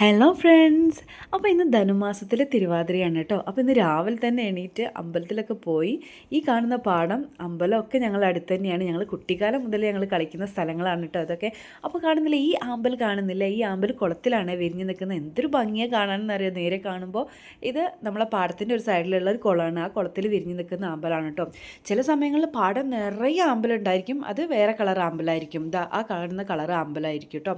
Hello friends അപ്പോൾ ഇന്ന് ധനുമാസത്തിലെ തിരുവാതിരയാണ് കേട്ടോ. അപ്പോൾ ഇന്ന് രാവിലെ തന്നെ എണീറ്റ് അമ്പലത്തിലൊക്കെ പോയി ഈ കാണുന്ന പാടം അമ്പലമൊക്കെ ഞങ്ങൾ അടുത്ത് തന്നെയാണ് ഞങ്ങൾ കുട്ടിക്കാലം മുതൽ ഞങ്ങൾ കളിക്കുന്ന സ്ഥലങ്ങളാണ് കേട്ടോ അതൊക്കെ. അപ്പോൾ കാണുന്നില്ല ഈ ആമ്പൽ കാണുന്നില്ല ഈ ആമ്പൽ കുളത്തിലാണ് വിരിഞ്ഞ് നിൽക്കുന്നത്. എന്തൊരു ഭംഗിയാണ് കാണാനെന്ന് അറിയാം? നേരെ കാണുമ്പോൾ ഇത് നമ്മളെ പാടത്തിന്റെ ഒരു സൈഡിലുള്ള ഒരു കുളമാണ്. ആ കുളത്തിൽ വിരിഞ്ഞ് നിൽക്കുന്ന ആമ്പലാണ് കേട്ടോ. ചില സമയങ്ങളിൽ പാടം നിറയെ ആമ്പലുണ്ടായിരിക്കും അത് വേറെ കളർ ആമ്പലായിരിക്കും. ആ കാണുന്ന കളർ ആമ്പലായിരിക്കും കേട്ടോ.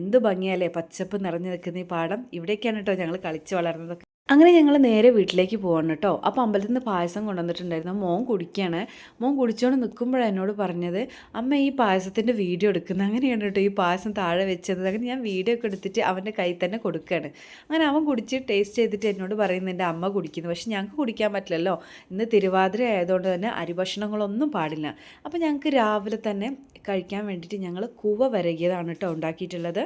എന്ത് ഭംഗിയല്ലേ പച്ചപ്പ് നിറഞ്ഞു നിൽക്കുന്ന ഈ പാടം ഇവിടേക്കാണ് കേട്ടോ ഞങ്ങൾ കളിച്ച് വളർന്നതൊക്കെ. അങ്ങനെ ഞങ്ങൾ നേരെ വീട്ടിലേക്ക് പോകണം കേട്ടോ. അപ്പോൾ അമ്പലത്തിൽ നിന്ന് പായസം കൊണ്ടുവന്നിട്ടുണ്ടായിരുന്നു. മോൻ കുടിക്കുകയാണ് മോൻ കുടിച്ചുകൊണ്ട് നിൽക്കുമ്പോഴാണ് എന്നോട് പറഞ്ഞത് അമ്മ ഈ പായസത്തിന്റെ വീഡിയോ എടുക്കുന്നത് അങ്ങനെയാണ് കേട്ടോ. ഈ പായസം താഴെ വെച്ചത്. അങ്ങനെ ഞാൻ വീഡിയോ ഒക്കെ എടുത്തിട്ട് അവന്റെ കയ്യിൽ തന്നെ കൊടുക്കുകയാണ് അങ്ങനെ അവൻ കുടിച്ച് ടേസ്റ്റ് ചെയ്തിട്ട് എന്നോട് പറയുന്നത് അമ്മ കുടിക്കുന്നു. പക്ഷേ ഞങ്ങൾക്ക് കുടിക്കാൻ പറ്റില്ലല്ലോ. ഇന്ന് തിരുവാതിര ആയതുകൊണ്ട് തന്നെ അരിഭക്ഷണങ്ങളൊന്നും പാടില്ല. അപ്പോൾ ഞങ്ങൾക്ക് രാവിലെ തന്നെ കഴിക്കാൻ വേണ്ടിയിട്ട് ഞങ്ങൾ കൂവ വരകിയതാണ് കേട്ടോ ഉണ്ടാക്കിയിട്ടുള്ളത്.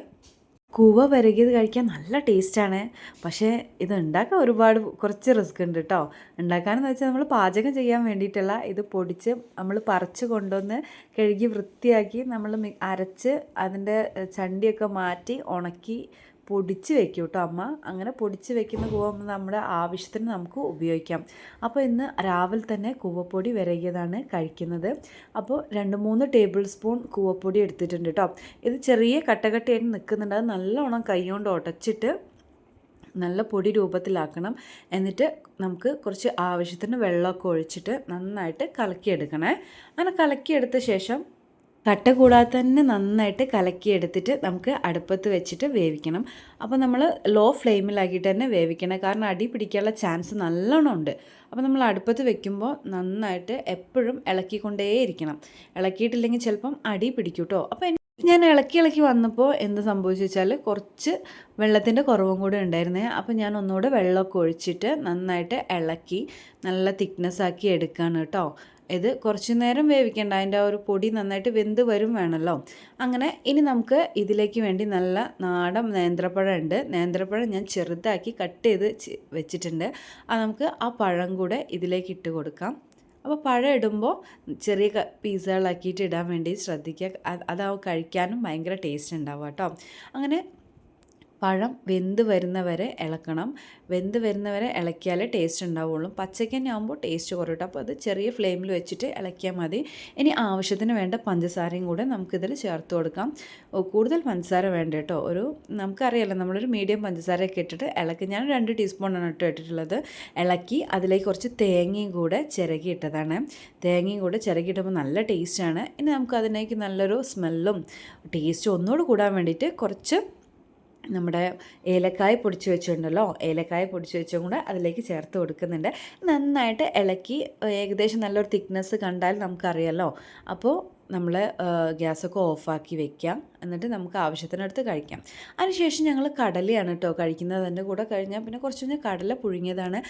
കൂവ വരകിയത് കഴിക്കാൻ നല്ല ടേസ്റ്റാണ്. പക്ഷേ ഇത് ഉണ്ടാക്കാൻ ഒരുപാട് കുറച്ച് റിസ്ക് ഉണ്ട് കേട്ടോ ഉണ്ടാക്കാനെന്ന് വെച്ചാൽ നമ്മൾ പാചകം ചെയ്യാൻ വേണ്ടിയിട്ടുള്ള ഇത് പൊടിച്ച് നമ്മൾ പറിച്ച് കൊണ്ടുവന്ന് കഴുകി വൃത്തിയാക്കി നമ്മൾ അരച്ച് അതിന്റെ ചണ്ടിയൊക്കെ മാറ്റി ഉണക്കി പൊടിച്ച് വെക്കും കേട്ടോ അമ്മ. അങ്ങനെ പൊടിച്ച് വെക്കുന്ന കൂവ നമ്മുടെ ആവശ്യത്തിന് നമുക്ക് ഉപയോഗിക്കാം. അപ്പോൾ ഇന്ന് രാവിലെ തന്നെ കൂവപ്പൊടി വിരകിയതാണ് കഴിക്കുന്നത്. അപ്പോൾ രണ്ട് മൂന്ന് ടേബിൾ സ്പൂൺ കൂവപ്പൊടി എടുത്തിട്ടുണ്ട് കേട്ടോ. ഇത് ചെറിയ കട്ടകട്ടയായിട്ട് നിൽക്കുന്നുണ്ട്. അത് നല്ലോണം കൈകൊണ്ട് ഉടച്ചിട്ട് നല്ല പൊടി രൂപത്തിലാക്കണം. എന്നിട്ട് നമുക്ക് കുറച്ച് ആവശ്യത്തിന് വെള്ളമൊക്കെ ഒഴിച്ചിട്ട് നന്നായിട്ട് കലക്കിയെടുക്കണേ. അങ്ങനെ കലക്കിയെടുത്ത ശേഷം കട്ട കൂടാതെ തന്നെ നന്നായിട്ട് കലക്കിയെടുത്തിട്ട് നമുക്ക് അടുപ്പത്ത് വെച്ചിട്ട് വേവിക്കണം. അപ്പോൾ നമ്മൾ ലോ ഫ്ലെയിമിലാക്കിയിട്ട് തന്നെ വേവിക്കണം. കാരണം അടി പിടിക്കാനുള്ള ചാൻസ് നല്ലോണം ഉണ്ട്. അപ്പോൾ നമ്മൾ അടുപ്പത്ത് വെക്കുമ്പോൾ നന്നായിട്ട് എപ്പോഴും ഇളക്കിക്കൊണ്ടേയിരിക്കണം. ഇളക്കിയിട്ടില്ലെങ്കിൽ ചിലപ്പം അടി പിടിക്കും കേട്ടോ. അപ്പോൾ ഞാൻ ഇളക്കി ഇളക്കി വന്നപ്പോൾ എന്ത് സംഭവിച്ചു വെച്ചാൽ കുറച്ച് വെള്ളത്തിന്റെ കുറവും കൂടെ ഉണ്ടായിരുന്നേ. അപ്പോൾ ഞാൻ ഒന്നുകൂടെ വെള്ളമൊക്കെ ഒഴിച്ചിട്ട് നന്നായിട്ട് ഇളക്കി നല്ല തിക്നെസ്സാക്കി എടുക്കുകയാണ് കേട്ടോ. ഇത് കുറച്ച് നേരം വേവിക്കേണ്ട അതിന്റെ ആ ഒരു പൊടി നന്നായിട്ട് വെന്ത് വരും വേണമല്ലോ. അങ്ങനെ ഇനി നമുക്ക് ഇതിലേക്ക് വേണ്ടി നല്ല നാടൻ നേന്ത്രപ്പഴം ഉണ്ട്. നേന്ത്രപ്പഴം ഞാൻ ചെറുതാക്കി കട്ട് ചെയ്ത് വെച്ചിട്ടുണ്ട്. അത് നമുക്ക് ആ പഴം കൂടെ ഇതിലേക്ക് ഇട്ട് കൊടുക്കാം. അപ്പോൾ പഴം ഇടുമ്പോൾ ചെറിയ പീസുകളാക്കിയിട്ട് ഇടാൻ വേണ്ടി ശ്രദ്ധിക്കുക. അതാവും കഴിക്കാനും ഭയങ്കര ടേസ്റ്റ് ഉണ്ടാവുക കേട്ടോ. അങ്ങനെ പഴം വെന്ത് വരുന്നവരെ ഇളക്കണം. വെന്ത് വരുന്നവരെ ഇളക്കിയാലേ ടേസ്റ്റ് ഉണ്ടാവുള്ളൂ. പച്ചയ്ക്ക് ആകുമ്പോൾ ടേസ്റ്റ് കുറയും അപ്പോൾ അത് ചെറിയ ഫ്ലെയിമിൽ വെച്ചിട്ട് ഇളക്കിയാൽ മതി. ഇനി ആവശ്യത്തിന് വേണ്ട പഞ്ചസാരയും കൂടെ നമുക്കിതിൽ ചേർത്ത് കൊടുക്കാം. കൂടുതൽ പഞ്ചസാര വേണ്ട കേട്ടോ. ഒരു നമുക്കറിയാലോ നമ്മളൊരു മീഡിയം പഞ്ചസാരയൊക്കെ ഇട്ടിട്ട് ഇളക്കി. ഞാൻ രണ്ട് ടീസ്പൂണാണ് ഇട്ട് ഇട്ടിട്ടുള്ളത്. ഇളക്കി അതിലേക്ക് കുറച്ച് തേങ്ങയും കൂടെ ചിരകി ഇട്ടതാണ് തേങ്ങയും കൂടെ ചിരകി ഇട്ടപ്പോൾ നല്ല ടേസ്റ്റാണ് ഇനി നമുക്ക് അതിലേക്ക് നല്ലൊരു സ്മെല്ലും ടേസ്റ്റും ഒന്നുകൂടെ കൂടാൻ വേണ്ടിയിട്ട് കുറച്ച് നമ്മുടെ ഏലക്കായ പൊടിച്ച് വെച്ചിട്ടുണ്ടല്ലോ. ഏലക്കായ പൊടിച്ച് വെച്ചും കൂടെ അതിലേക്ക് ചേർത്ത് കൊടുക്കുന്നുണ്ട്. നന്നായിട്ട് ഇളക്കി ഏകദേശം നല്ലൊരു തിക്നെസ് കണ്ടാൽ നമുക്കറിയാമല്ലോ അപ്പോൾ നമ്മൾ ഗ്യാസൊക്കെ ഓഫാക്കി വെക്കാം. എന്നിട്ട് നമുക്ക് ആവശ്യത്തിനടുത്ത് കഴിക്കാം. അതിനുശേഷം ഞങ്ങൾ കടലയാണ് കേട്ടോ കഴിക്കുന്നത്. അതിന്റെ കൂടെ കഴിഞ്ഞാൽ പിന്നെ കുറച്ച് കഴിഞ്ഞാൽ കടല പുഴുങ്ങിയതാണ്.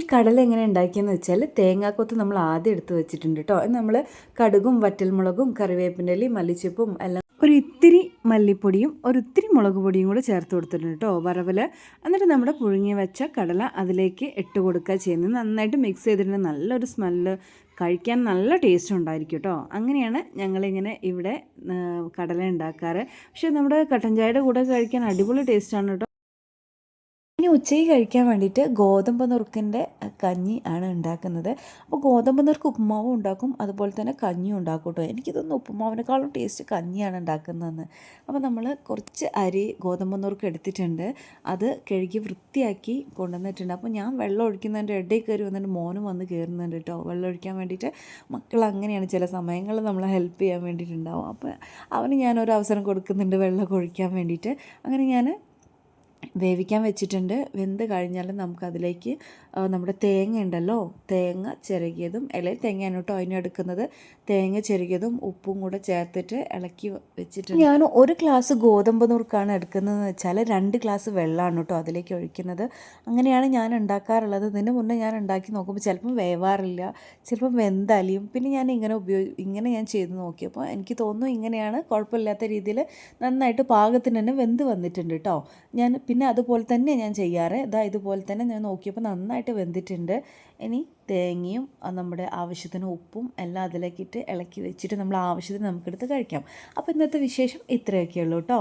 ഈ കടല എങ്ങനെ ഉണ്ടാക്കിയെന്ന് വെച്ചാൽ തേങ്ങാക്കൊത്ത് നമ്മൾ ആദ്യം എടുത്ത് വെച്ചിട്ടുണ്ട് കേട്ടോ നമ്മൾ കടുകും വറ്റൽമുളകും കറിവേപ്പിന്റെ മല്ലിച്ചപ്പും എല്ലാം ഒരു ഇത്തിരി മല്ലിപ്പൊടിയും ഒരു ഇത്തിരി മുളക് പൊടിയും കൂടെ ചേർത്ത് കൊടുത്തിട്ടുണ്ട് കേട്ടോ വറവൽ. എന്നിട്ട് നമ്മുടെ പുഴുങ്ങി വെച്ച കടല അതിലേക്ക് ഇട്ട് കൊടുക്കുക ചെയ്യുന്നത്. നന്നായിട്ട് മിക്സ് ചെയ്തിട്ടുണ്ട് നല്ലൊരു സ്മെല്ല് കഴിക്കാൻ നല്ല ടേസ്റ്റ് ഉണ്ടായിരിക്കും കേട്ടോ. അങ്ങനെയാണ് ഞങ്ങളിങ്ങനെ ഇവിടെ കടല ഉണ്ടാക്കാറ്. പക്ഷേ നമ്മുടെ കട്ടൻ ചായയുടെ കൂടെ കഴിക്കാൻ അടിപൊളി ടേസ്റ്റാണ് കേട്ടോ. ഇനി ഉച്ചയ്ക്ക് കഴിക്കാൻ വേണ്ടിയിട്ട് ഗോതമ്പ് നുറുക്കിന്റെ കഞ്ഞി ആണ് ഉണ്ടാക്കുന്നത്. അപ്പോൾ ഗോതമ്പ് നുറുക്ക് ഉപ്പുമാവും ഉണ്ടാക്കും അതുപോലെ തന്നെ കഞ്ഞിയും ഉണ്ടാക്കും കേട്ടോ. എനിക്കിതൊന്നും ഉപ്പുമാവിനേക്കാളും ടേസ്റ്റ് കഞ്ഞിയാണ് ഉണ്ടാക്കുന്നതെന്ന്. അപ്പോൾ നമ്മൾ കുറച്ച് അരി ഗോതമ്പ് നുറുക്ക് എടുത്തിട്ടുണ്ട്. അത് കഴുകി വൃത്തിയാക്കി കൊണ്ടുവന്നിട്ടുണ്ട്. അപ്പോൾ ഞാൻ വെള്ളം ഒഴിക്കുന്നതിന്റെ ഇടയിൽ കയറി വന്നിട്ട് മോനും വന്ന് കയറുന്നുണ്ട് കേട്ടോ. വെള്ളം ഒഴിക്കാൻ വേണ്ടിയിട്ട് മക്കൾ അങ്ങനെയാണ് ചില സമയങ്ങളിൽ നമ്മളെ ഹെൽപ്പ് ചെയ്യാൻ വേണ്ടിയിട്ടുണ്ടാവും അപ്പോൾ അവന് ഞാനൊരു അവസരം കൊടുക്കുന്നുണ്ട് വെള്ളം ഒഴിക്കാൻ വേണ്ടിയിട്ട്. അങ്ങനെ ഞാൻ വേവിക്കാൻ വെച്ചിട്ടുണ്ട്. വെന്ത് കഴിഞ്ഞാൽ നമുക്കതിലേക്ക് നമ്മുടെ തേങ്ങ ഉണ്ടല്ലോ തേങ്ങ ചിരകിയതും ഇലയിൽ തേങ്ങയാണ് കേട്ടോ അതിനെടുക്കുന്നത് തേങ്ങ ചിരകിയതും ഉപ്പും കൂടെ ചേർത്തിട്ട് ഇളക്കി വെച്ചിട്ടുണ്ട്. ഞാൻ ഒരു ഗ്ലാസ് ഗോതമ്പ് നുറുക്കാണ് എടുക്കുന്നതെന്ന് വെച്ചാൽ രണ്ട് ഗ്ലാസ് വെള്ളമാണ് കേട്ടോ അതിലേക്ക് ഒഴിക്കുന്നത്. അങ്ങനെയാണ് ഞാൻ ഉണ്ടാക്കാറുള്ളത്. ഇതിന് മുന്നേ ഞാൻ ഉണ്ടാക്കി നോക്കുമ്പോൾ ചിലപ്പം വേവാറില്ല ചിലപ്പം വെന്തലിയും പിന്നെ ഞാൻ ഇങ്ങനെ ഉപയോഗി ഇങ്ങനെ ഞാൻ ചെയ്ത് നോക്കിയപ്പോൾ എനിക്ക് തോന്നുന്നു ഇങ്ങനെയാണ് കുഴപ്പമില്ലാത്ത രീതിയിൽ നന്നായിട്ട് പാകത്തിന് തന്നെ വെന്ത് വന്നിട്ടുണ്ട് കേട്ടോ. ഞാൻ പിന്നെ അതുപോലെ തന്നെ ഞാൻ ചെയ്യാറ്. ഇതാ ഇതുപോലെ തന്നെ ഞാൻ നോക്കിയപ്പോൾ നന്നായിട്ട് വെന്തിട്ടുണ്ട്. ഇനി തേങ്ങയും നമ്മുടെ ആവശ്യത്തിന് ഉപ്പും എല്ലാം അതിലേക്കിട്ട് ഇളക്കി വെച്ചിട്ട് നമ്മൾ ആവശ്യത്തിന് നമുക്കെടുത്ത് കഴിക്കാം. അപ്പോൾ ഇന്നത്തെ വിശേഷം ഇത്രയൊക്കെയുള്ളൂ കേട്ടോ.